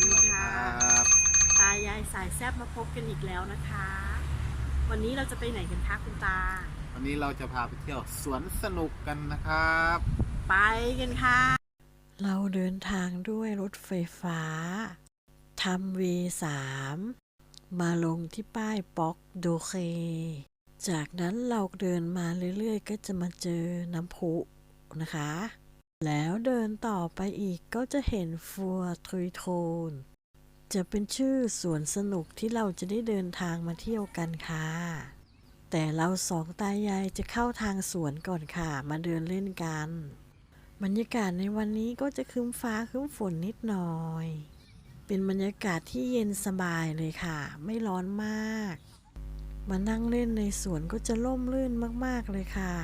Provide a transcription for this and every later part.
ดีสวัสดีคค่ะรับตายายสายแซบมาพบกันอีกแล้วนะคะ วันนี้เราจะไปไหนกันคะคุณตา วันนี้เราจะพาไปเที่ยวสวนสนุกกันนะครับ ไปกันค่ะ เราเดินทางด้วยรถไฟฟ้าทำ V3 มาลงที่ป้ายป๊อกโดเค จากนั้นเราเดินมาเรื่อยๆ ก็จะมาเจอน้ำพุนะคะ แล้วเดินต่อไปอีกก็จะเห็นฟัวทรุยโทน จะเป็นชื่อสวนสนุกที่เราจะได้เดินทางมาเที่ยวกันค่ะ แต่เราสองตายายจะเข้าทางสวนก่อนค่ะ มาเดินเล่นกัน บรรยากาศในวันนี้ก็จะครึ้มฟ้าครึ้มฝนนิดหน่อย เป็นบรรยากาศที่เย็นสบายเลยค่ะ ไม่ร้อนมาก มานั่งเล่นในสวนก็จะล่มลื่นมากๆเลยค่ะ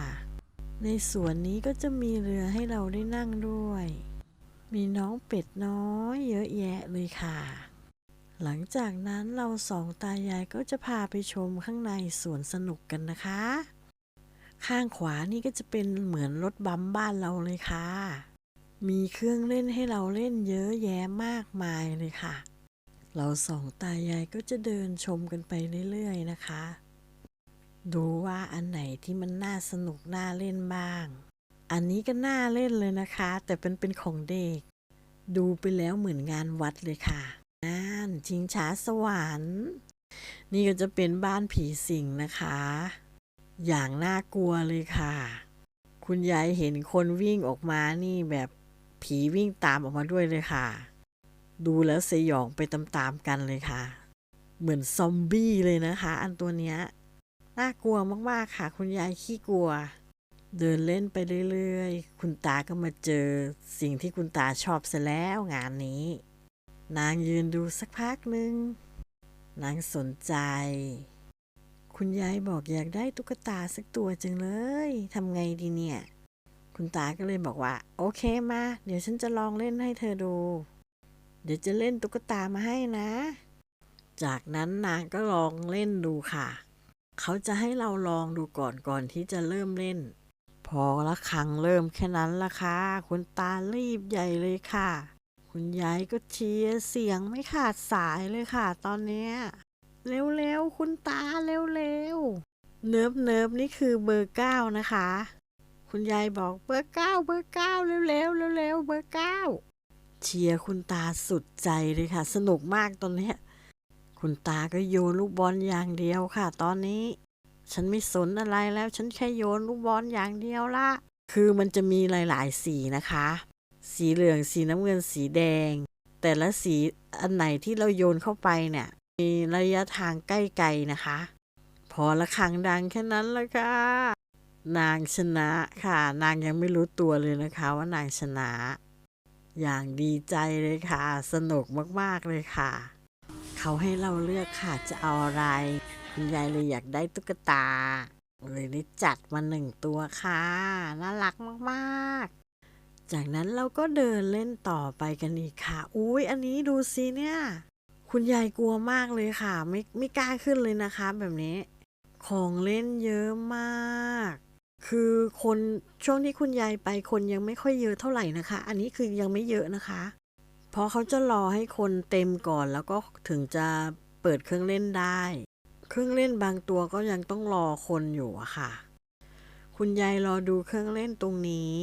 ในสวนนี้ก็จะมีเรือให้เราได้นั่งด้วย มีน้องเป็ดน้อยเยอะแยะเลยค่ะ หลังจากนั้นเราสองตายายก็จะพาไปชมข้างในสวนสนุกกันนะคะ ข้างขวานี่ก็จะเป็นเหมือนรถบัมบ้านเราเลยค่ะ มีเครื่องเล่นให้เราเล่นเยอะแยะมากมายเลยค่ะ เราสองตายายก็จะเดินชมกันไปเรื่อยๆนะคะ ดูว่าอันไหนที่มันน่าสนุกน่าเล่นบ้าง อันนี้ก็น่าเล่นเลยนะคะ แต่เป็นเป็นของเด็ก ดูไปแล้วเหมือนงานวัดเลยค่ะนั่นชิงช้าสวรรค์ นี่ก็จะเป็นบ้านผีสิงนะคะ อย่างน่ากลัวเลยค่ะ คุณยายเห็นคนวิ่งออกมานี่แบบผีวิ่งตามออกมาด้วยเลยค่ะ ดูแล้วสยองไปตามๆกันเลยค่ะ เหมือนซอมบี้เลยนะคะ อันตัวเนี้ย น่ากลัวมากๆค่ะ คุณยายขี้กลัว เดินเล่นไปเรื่อยๆ คุณตาก็มาเจอสิ่งที่คุณตาชอบซะแล้วงานนี้ นางยืนดูสักพักหนึ่งนางสนใจ คุณยายบอกอยากได้ตุ๊กตาสักตัวจังเลยทำไงดีเนี่ย คุณตาก็เลยบอกว่า โอเคมา เดี๋ยวฉันจะลองเล่นให้เธอดู เดี๋ยวจะเล่นตุ๊กตามาให้นะ จากนั้นนางก็ลองเล่นดูค่ะ เขาจะให้เราลองดูก่อนก่อนที่จะเริ่มเล่น พอละครั้งเริ่มแค่นั้นละค่ะ คุณตารีบใหญ่เลยค่ะ คุณยายก็เชียร์เสียงไม่ขาดสายเลยค่ะ ตอนเนี้ยเร็วๆ คุณตาเร็วๆ เนิบเนิบนี่คือเบอร์เก้านะคะ คุณยายบอกเบอร์เก้าเบอร์เก้าเร็วๆเร็วๆเบอร์เก้าเชียร์คุณตาสุดใจเลยค่ะ สนุกมากตอนเนี้ย คุณตาก็โยนลูกบอลอย่างเดียวค่ะ ตอนนี้ ฉันไม่สนอะไรแล้วฉันแค่โยนลูกบอลอย่างเดียวละคือมันจะมีหลาย ๆ สีนะคะ สีเหลืองสีน้ำเงินสีแดง แต่ละสีอันไหนที่เราโยนเข้าไปเนี่ย มีระยะทางใกล้ไกลนะคะ พอละครังดังแค่นั้นละค่ะ นางชนะค่ะ นางยังไม่รู้ตัวเลยนะคะว่านางชนะ อย่างดีใจเลยค่ะ สนุกมาก ๆ เลยค่ะ เขาให้เราเลือกค่ะจะเอาอะไร คุณยายเลยอยากได้ตุ๊กตา เลยได้จัดมาหนึ่งตัวค่ะ น่ารักมากๆ จากนั้นเราก็เดินเล่นต่อไปกันอีกค่ะ อุ้ยอันนี้ดูสิเนี่ย คุณยายกลัวมากเลยค่ะ ไม่ไม่กล้าขึ้นเลยนะคะ แบบนี้ ของเล่นเยอะมาก คือคนช่วงที่คุณยายไปคนยังไม่ค่อยเยอะเท่าไหร่นะคะ อันนี้คือยังไม่เยอะนะคะ เพราะเขาจะรอให้คนเต็มก่อนแล้วก็ถึงจะเปิดเครื่องเล่นได้ เครื่องเล่นบางตัวก็ยังต้องรอคนอยู่อะค่ะ คุณยายรอดูเครื่องเล่นตรงนี้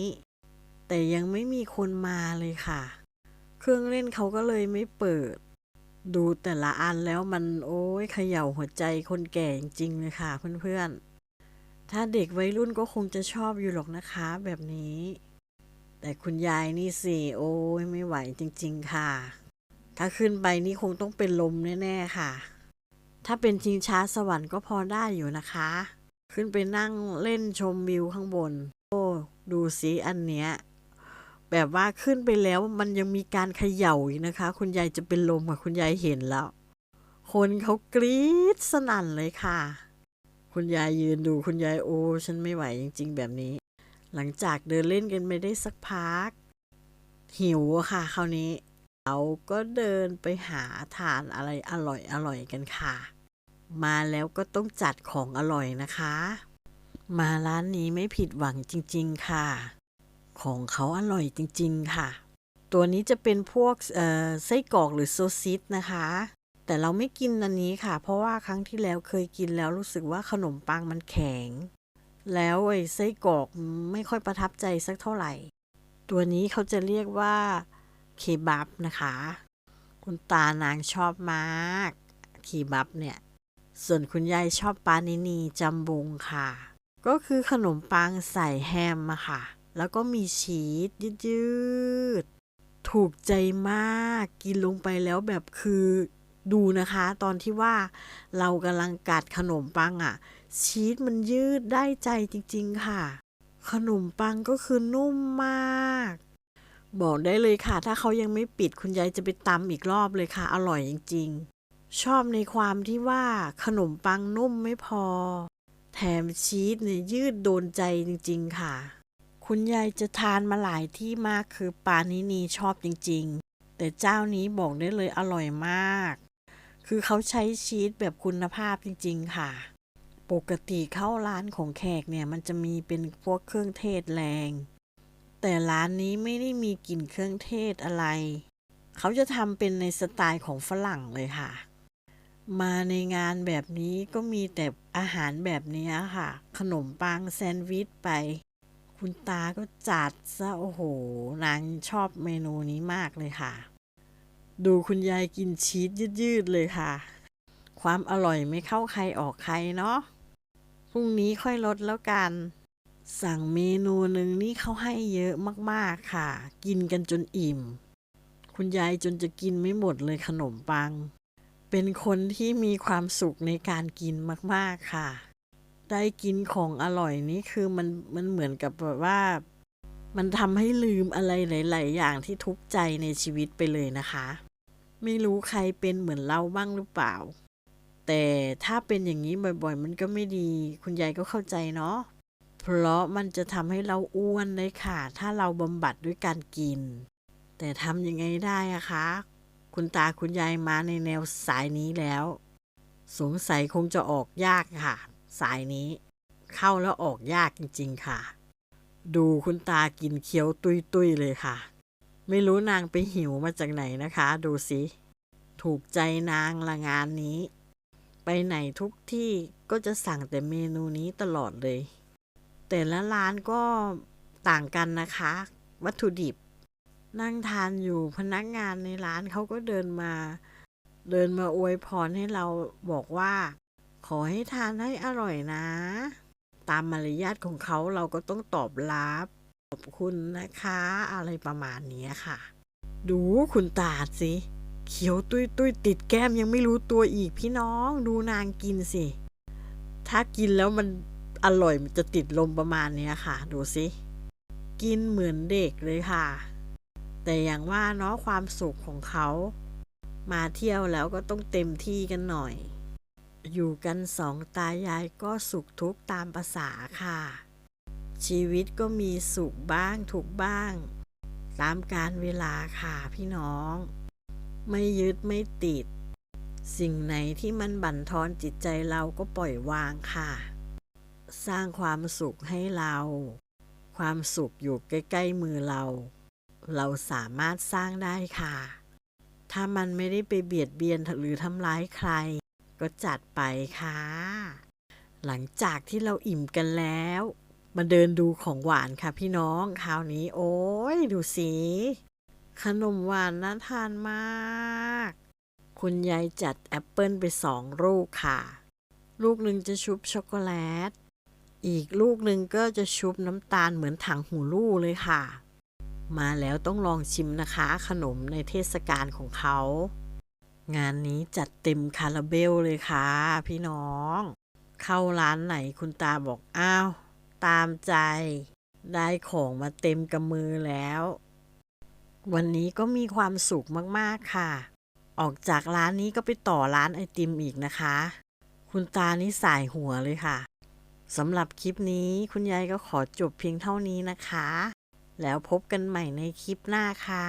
แต่ยังไม่มีคนมาเลยค่ะ เครื่องเล่นเขาก็เลยไม่เปิด ดูแต่ละอันแล้วมันโอ้ยเขย่าหัวใจคนแก่จริงๆเลยค่ะเพื่อนๆ ถ้าเด็กวัยรุ่นก็คงจะชอบอยู่หรอกนะคะแบบนี้ แต่คุณยายนี่สิ โอ้ยไม่ไหวจริง ๆ ค่ะ ถ้าขึ้นไปนี่คงต้องเป็นลมแน่ ๆ ค่ะ ถ้าเป็นชิงช้าสวรรค์ก็พอได้อยู่นะคะ ขึ้นไปนั่งเล่นชมวิวข้างบน โอ้ดูสิอันเนี้ย แบบว่าขึ้นไปแล้วมันยังมีการเขย่าอีกนะคะ คุณยายจะเป็นลมค่ะคุณยายเห็นแล้ว คนเขากรี๊ดสนั่นเลยค่ะ คุณยายยืนดูคุณยายโอ้ฉันไม่ไหวจริง ๆ แบบนี้ หลังจากเดินเล่นกันไปได้สักพัก หิวค่ะคราวนี้เราก็เดินไปหาทานอะไรอร่อยอร่อยกันค่ะ มาแล้วก็ต้องจัดของอร่อยนะคะ มาร้านนี้ไม่ผิดหวังจริง ๆ ค่ะ ของเขาอร่อยจริง ๆ ค่ะ ตัวนี้จะเป็นพวกไส้กรอกหรือโซซิสนะคะ แต่เราไม่กินอันนี้ค่ะ เพราะว่าครั้งที่แล้วเคยกินแล้วรู้สึกว่าขนมปังมันแข็ง แล้วไอ้ไส้กรอกไม่ค่อยประทับใจสักเท่าไหร่ ตัวนี้เขาจะเรียกว่าเคบับนะคะ คุณตานางชอบมากเคบับเนี่ย ส่วนคุณยายชอบปานินีจัมบุงค่ะ ก็คือขนมปังใส่แฮมอะค่ะ แล้วก็มีชีสยืดๆถูกใจมากกินลงไปแล้วแบบคือดูนะคะ ตอนที่ว่าเรากำลังกัดขนมปังอะ ชีสมันยืดได้ใจจริงๆค่ะ ขนมปังก็คือนุ่มมาก บอกได้เลยค่ะ ถ้าเขายังไม่ปิดคุณยายจะไปตำอีกรอบเลยค่ะ อร่อยจริงๆ ชอบในความที่ว่าขนมปังนุ่มไม่พอ แถมชีสเนี่ยยืดโดนใจจริงๆค่ะ คุณยายจะทานมาหลายที่มากคือปานินีชอบจริงๆ แต่เจ้านี้บอกได้เลยอร่อยมาก คือเขาใช้ชีสแบบคุณภาพจริง ๆ ค่ะ ปกติเข้าร้านของแขกเนี่ยมันจะมีเป็นพวกเครื่องเทศแรง แต่ร้านนี้ไม่ได้มีกลิ่นเครื่องเทศอะไร เขาจะทำเป็นในสไตล์ของฝรั่งเลยค่ะ มาในงานแบบนี้ก็มีแต่อาหารแบบนี้ค่ะ ขนมปังแซนด์วิชไป คุณตาก็จัดซะโอ้โห นางชอบเมนูนี้มากเลยค่ะ ดูคุณยายกินชีสยืดๆเลยค่ะ ความอร่อยไม่เข้าใครออกใครเนาะ รุ่งนี้ค่อยลดแล้วกัน สั่งเมนูหนึ่งนี่เขาให้เยอะมากๆค่ะ กินกันจนอิ่ม คุณยายจนจะกินไม่หมดเลยขนมปัง เป็นคนที่มีความสุขในการกินมากๆค่ะ ได้กินของอร่อยนี่คือมันมันเหมือนกับแบบว่า มันทำให้ลืมอะไรหลาย ๆ อย่างที่ทุกข์ใจในชีวิตไปเลยนะคะ ไม่รู้ใครเป็นเหมือนเราบ้างหรือเปล่า แต่ถ้าเป็นอย่างนี้บ่อยๆ มันก็ไม่ดี คุณยายก็เข้าใจเนาะ เพราะมันจะทำให้เราอ้วนเลยค่ะ ถ้าเราบำบัดด้วยการกิน แต่ทำยังไงได้อะคะ คุณตาคุณยายมาในแนวสายนี้แล้ว สงสัยคงจะออกยากค่ะ สายนี้ เข้าแล้วออกยากจริง ๆ ค่ะ ดูคุณตากินเคี้ยวตุยๆเลยค่ะ ไม่รู้นางไปหิวมาจากไหนนะคะ ดูสิ ถูกใจนางละงานนี้ ไปไหนทุกที่ก็จะสั่งแต่เมนูนี้ตลอดเลย แต่ละร้านก็ต่างกันนะคะ วัตถุดิบ นั่งทานอยู่พนักงานในร้านเขาก็เดินมา เดินมาอวยพรให้เราบอกว่า ขอให้ทานให้อร่อยนะ ตามมารยาทของเขาเราก็ต้องตอบรับขอบคุณนะคะ อะไรประมาณนี้ค่ะ ดูคุณตาสิ เขียวตุ้ยตุ้ยติดแก้มยังไม่รู้ตัวอีกพี่น้องดูนางกินสิ ถ้ากินแล้วมันอร่อยมันจะติดลมประมาณนี้ค่ะ ดูสิ กินเหมือนเด็กเลยค่ะ แต่อย่างว่าเนาะความสุขของเขา มาเที่ยวแล้วก็ต้องเต็มที่กันหน่อย อยู่กันสองตายายก็สุขทุกข์ตามภาษาค่ะ ชีวิตก็มีสุขบ้างทุกบ้าง ตามการเวลาค่ะพี่น้อง ไม่ยึดไม่ติด สิ่งไหนที่มันบั่นทอนจิตใจเราก็ปล่อยวางค่ะ สร้างความสุขให้เรา ความสุขอยู่ใกล้ ๆ มือเรา เราสามารถสร้างได้ค่ะ ถ้ามันไม่ได้ไปเบียดเบียนหรือทำร้ายใคร ก็จัดไปค่ะ หลังจากที่เราอิ่มกันแล้ว มาเดินดูของหวานค่ะพี่น้อง คราวนี้โอ้ยดูสิ ขนมหวานน่าทานมาก คุณยายจัดแอปเปิลไปสองลูกค่ะ ลูกหนึ่งจะชุบช็อกโกแลต อีกลูกหนึ่งก็จะชุบน้ำตาลเหมือนถังหูลู่เลยค่ะ มาแล้วต้องลองชิมนะคะ ขนมในเทศกาลของเขา งานนี้จัดเต็มคาราเบลเลยค่ะ พี่น้อง เข้าร้านไหนคุณตาบอกอ้าว ตามใจ ได้ของมาเต็มกำมือแล้ว วันนี้ก็มีความสุขมากๆค่ะ ออกจากร้านนี้ก็ไปต่อร้านไอติมอีกนะคะ คุณตานี่สายหัวเลยค่ะสำหรับคลิปนี้คุณยายก็ขอจบเพียงเท่านี้นะคะ แล้วพบกันใหม่ในคลิปหน้าค่ะ